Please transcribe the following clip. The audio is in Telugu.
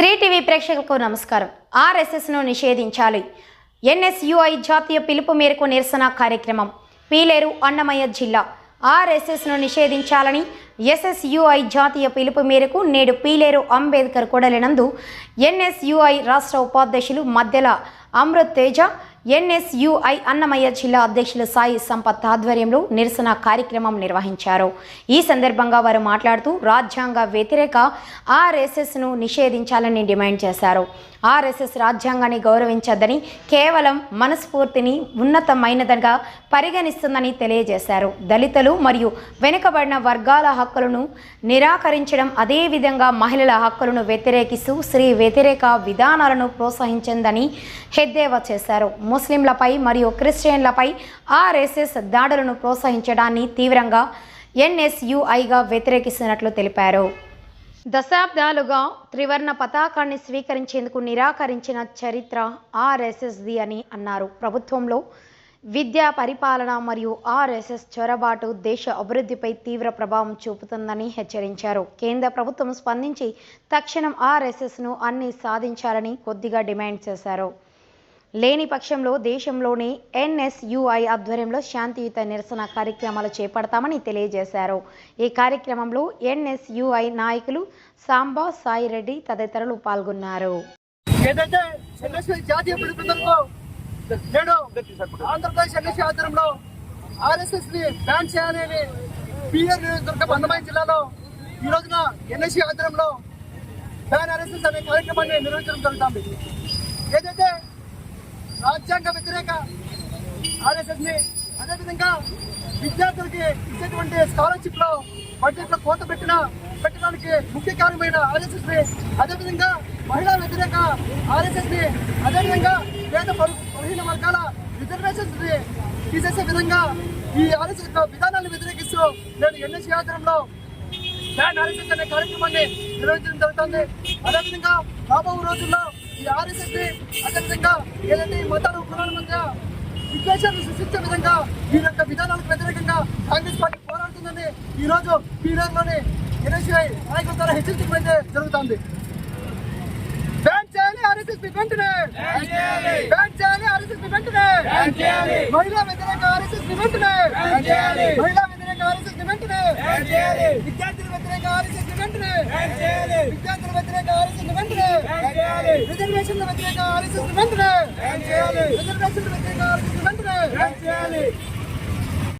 శ్రీ టీవీ ప్రేక్షకులకు నమస్కారం. ఆర్ఎస్ఎస్ను నిషేధించాలి. ఎన్ఎస్యుఐ జాతీయ పిలుపు మేరకు నిరసన కార్యక్రమం. పీలేరు అన్నమయ్య జిల్లా. ఆర్ఎస్ఎస్ను నిషేధించాలని ఎస్ఎస్యుఐ జాతీయ పిలుపు మేరకు నేడు పీలేరు అంబేద్కర్ కొడలినందు ఎన్ఎస్యుఐ రాష్ట్ర ఉపాధ్యక్షులు మధ్యల అమృత్ తేజ ఎన్ఎస్యుఐ అన్నమయ్య జిల్లా అధ్యక్షులు సాయి సంపత్ ఆధ్వర్యంలో నిరసన కార్యక్రమం నిర్వహించారు. ఈ సందర్భంగా వారు మాట్లాడుతూ రాజ్యాంగ వ్యతిరేక ఆర్ఎస్ఎస్ను నిషేధించాలని డిమాండ్ చేశారు. ఆర్ఎస్ఎస్ రాజ్యాంగాన్ని గౌరవించద్దని కేవలం మనస్ఫూర్తిని ఉన్నతమైనదిగా పరిగణిస్తుందని తెలియజేశారు. దళితులు మరియు వెనుకబడిన వర్గాల హక్కులను నిరాకరించడం అదేవిధంగా మహిళల హక్కులను వ్యతిరేకిస్తూ స్త్రీ వ్యతిరేక విధానాలను ప్రోత్సహించిందని హెద్దేవా చేశారు. ముస్లింలపై మరియు క్రిస్టియన్లపై ఆర్ఎస్ఎస్ దాడులను ప్రోత్సహించడాన్ని తీవ్రంగా ఎన్ఎస్యుఐగా వ్యతిరేకిస్తున్నట్లు తెలిపారు. దశాబ్దాలుగా త్రివర్ణ పతాకాన్ని స్వీకరించేందుకు నిరాకరించిన చరిత్ర ఆర్ఎస్ఎస్ది అని అన్నారు. ప్రభుత్వంలో విద్యా పరిపాలన మరియు ఆర్ఎస్ఎస్ చొరబాటు దేశ అభివృద్ధిపై తీవ్ర ప్రభావం చూపుతుందని హెచ్చరించారు. కేంద్ర ప్రభుత్వం స్పందించి తక్షణం ఆర్ఎస్ఎస్ను అన్ని సాధించాలని కొద్దిగా డిమాండ్ చేశారు. లేని పక్షంలో దేశంలోని ఎన్ఎస్యుఐ ఆధ్వర్యంలో శాంతియుత నిరసన కార్యక్రమాలు చేపడతామని తెలియజేశారు. ఈ కార్యక్రమంలో ఎన్ఎస్యుఐ నాయకులు సాంబా సాయిరెడ్డి తదితరులు పాల్గొన్నారు. ఏదైతే జాతీయ పిలుపుందనుకో నేడు ఆంధ్రప్రదేశ్ ఎన్ఎస్ఐ ఆధ్వర్యంలో ఆర్ఎస్ఎస్ని బ్యాన్ చేయాలని పిఆర్ నియోజకవర్గం అన్నమయ్య జిల్లాలో ఈ రోజున ఎన్ఎస్ఐ ఆధ్వర్యంలో బ్యాన్ ఆర్ఎస్ఎస్ అనే కార్యక్రమాన్ని నిర్వహించడం జరుగుతుంది. ఏదైతే రాజ్యాంగ వ్యతిరేక ఆర్ఎస్ఎస్ని అదేవిధంగా విద్యార్థులకి ఇచ్చేటువంటి స్కాలర్షిప్లో బడ్జెట్లో కోత పెట్టిన పెట్టడానికి ముఖ్య కారణమైన ఆర్ఎస్ఎస్ని అదేవిధంగా మహిళా వ్యతిరేక ఆర్ఎస్ఎస్ని అదేవిధంగా పేద బలహీన వర్గాల రిజర్వేషన్స్ని తీసేసే విధంగా ఈ ఆర్ఎస్ఎస్ యొక్క విధానాన్ని వ్యతిరేకిస్తూ నేను ఎన్ఎస్ ఆధ్వర్యంలో బ్యాన్ ఆర్ఎస్ఎస్ అనే కార్యక్రమాన్ని నిర్వహించడం జరుగుతుంది. అదేవిధంగా రాబో రోజుల్లో ఈ ఆర్ఎస్ఎస్ని అదేవిధంగా ఏదైతే ఈ మతాలు కులాల మధ్య విద్వేషాలను సృష్టించే విధంగా ఈ యొక్క విధానాలకు వ్యతిరేకంగా కాంగ్రెస్ పార్టీ పోరాడుతుందని ఈ రోజు పీడర్లోని ఎన్ఎస్ఐ నాయకుల ద్వారా హెచ్చరించడం అయితే జరుగుతుంది. బ్యాన్ చేయాలి ఆర్ఎస్ఎస్ వెంటనే! బ్యాన్ చేయాలి! ఆర్ఎస్ఎస్ వెంటనే! మహిళా వ్యతిరేక ఆర్ఎస్ఎస్ వెంటనే! మహిళా వ్యతిరేక ఆర్ఎస్ఎస్ వెంటనే విద్యార్థుల వ్యతిరేక ఆర్ఎస్ఎస్ వెంటనే విద్యార్థుల వ్యతిరేక ఆర్ఎస్ఎస్ వెంటనే రిజర్వేషన్ల వ్యతిరేక ఆర్ఎస్ఎస్ వెంటనే రిజర్వేషన్ల వ్యతిరేక ఆర్ఎస్ఎస్ వెంటనే